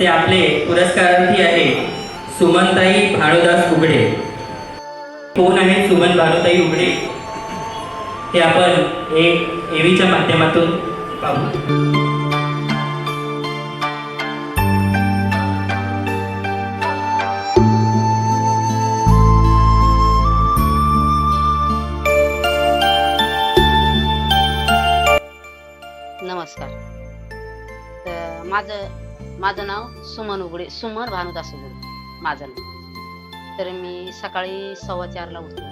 चे आपले पुरस्कारार्थी आहे सुमनताई भानुदास उघडे. कोण आहे सुमन भानुताई उघडे? हे आपण एक एवीच्या माध्यमातून पाहू. नमस्कार. माझं माझं नाव सुमन उघडे सुमन भानुदास उघडे. माझं नाव. तर मी सकाळी सव्वा चारला उठते.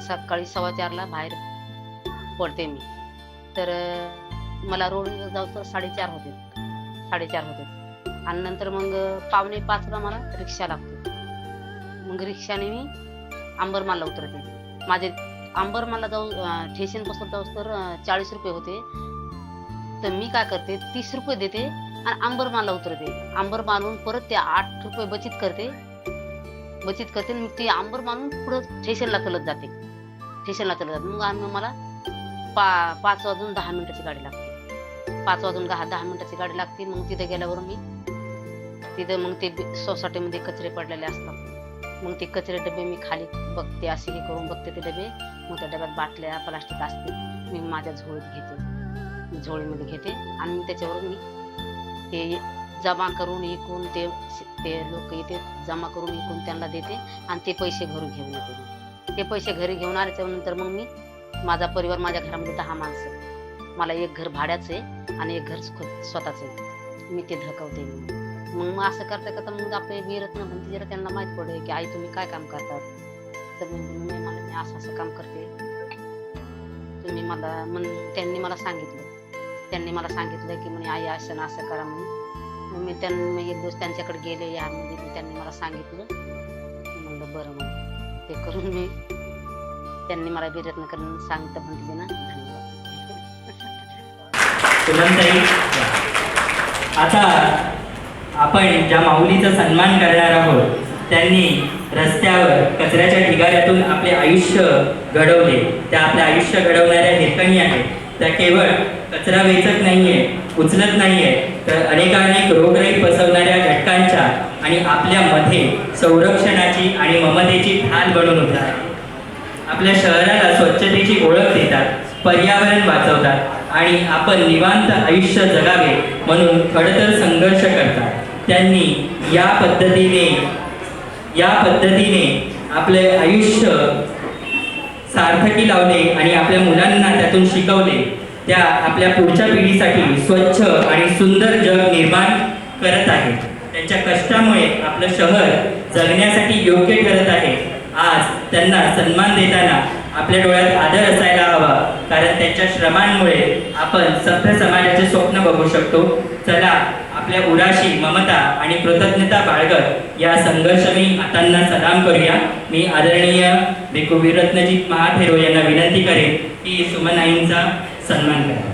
सकाळी सव्वा चारला बाहेर पडते मी. तर मला रोड जाऊ तर साडेचार होते. साडेचार होते. आणि नंतर मग पावणे पाचला मला रिक्षा लागते. मग रिक्षाने मी अंबरमालला उतरते. माझे अंबरमालला जाऊ ठेशनपासून स्टेशनपासून जाऊ तर चाळीस रुपये होते. तर मी काय करते तीस रुपये देते. आणि आंबरमानला उतरते. आंबर मानून परत ते आठ रुपये बचत करते. बचत करते मग ती आंबर मानून पुढं स्टेशनला चलत जाते. स्टेशनला चलत जाते. मग आणि मला पा पाच वाजून दहा मिनिटाची गाडी लागते. पाच वाजून दहा दहा मिनिटाची गाडी लागते. मग तिथे गेल्यावर मी तिथं मग ते सोसायटीमध्ये कचरे पडलेले असतात. मग ते कचरे डबे मी खाली बघते असे हे करून बघते ते डबे. मग त्या डब्यात बाटल्या प्लास्टिक असते. मी माझ्या झोळीत घेते. झोळीमध्ये घेते आणि मग त्याच्यावर मी ते जमा करून इकून ते ते लोक इथे जमा करून इकून त्यांना देते आणि ते पैसे घरून घेऊन येते ते पैसे घरी घेऊन आल्याच्यानंतर मग मी माझा परिवार माझ्या घरामध्ये दहा माणसं मला एक घर भाड्याचं आहे आणि एक घर स्व- स्वतःचं आहे. मी ते धकवते मग. मग असं करता करता मग आपले वीरत्न म्हणते जरा त्यांना माहीत पडलं की आई तुम्ही काय काम करतात? तर मग मी मला मी असं असं काम करते. तुम्ही मला मग त्यांनी मला सांगितलं. त्यांनी मला सांगितलं की म्हणे आई असं ना असं करा म्हणून. मग मी त्यांना एक दिवस त्यांच्याकडे गेले या मी त्यांनी मला सांगितलं. म्हणलं बरं मग ते करून मी त्यांनी मला विरत्न करून सांगितलं म्हणते ना. धन्यवाद आता आपण ज्या माऊलीचा सन्मान करणार आहोत त्यांनी रस्त्यावर कचऱ्याच्या ढिगाऱ्यातून आपले आयुष्य घडवले. त्या आपले आयुष्य घडवणाऱ्या हिरकणी आहेत त्या केवळ कचरा वेचत नाहीये उचलत नाहीये तर अनेकानेक रोगराई पसरणाऱ्या घटकांच्या आणि आपल्यामध्ये संरक्षणाची आणि ममतेची ठाण बनून उठतात आपल्या शहराला स्वच्छतेची ओळख देतात पर्यावरण वाचवतात आणि आपण निवांत आयुष्य जगावे म्हणून खडतर संघर्ष करतात. त्यांनी या पद्धतीने या पद्धतीने आपले आयुष्य सार्थकी लावले आणि आपल्या मुलांना त्यातून शिकवले त्या आपल्या पुढच्या पिढीसाठी स्वच्छ आणि सुंदर जग निर्माण करत आहेत त्यांच्या कष्टामुळे आपलं शहर जगण्यासाठी योग्य ठरत आहे. आज त्यांना सन्मान देताना आपल्या डोळ्यात आदर असायला हवा कारण त्यांच्या श्रमांमुळे आपण सभ्य समाजाचे स्वप्न बघू शकतो. चला आपल्या उराशी ममता आणि कृतज्ञता बाळगत या संघर्षमी हातांना सलाम करूया. मी आदरणीय भिकू वीरत्नजीत महाथेरो यांना विनंती करेन की सुमनाईंचा सन्मान करा.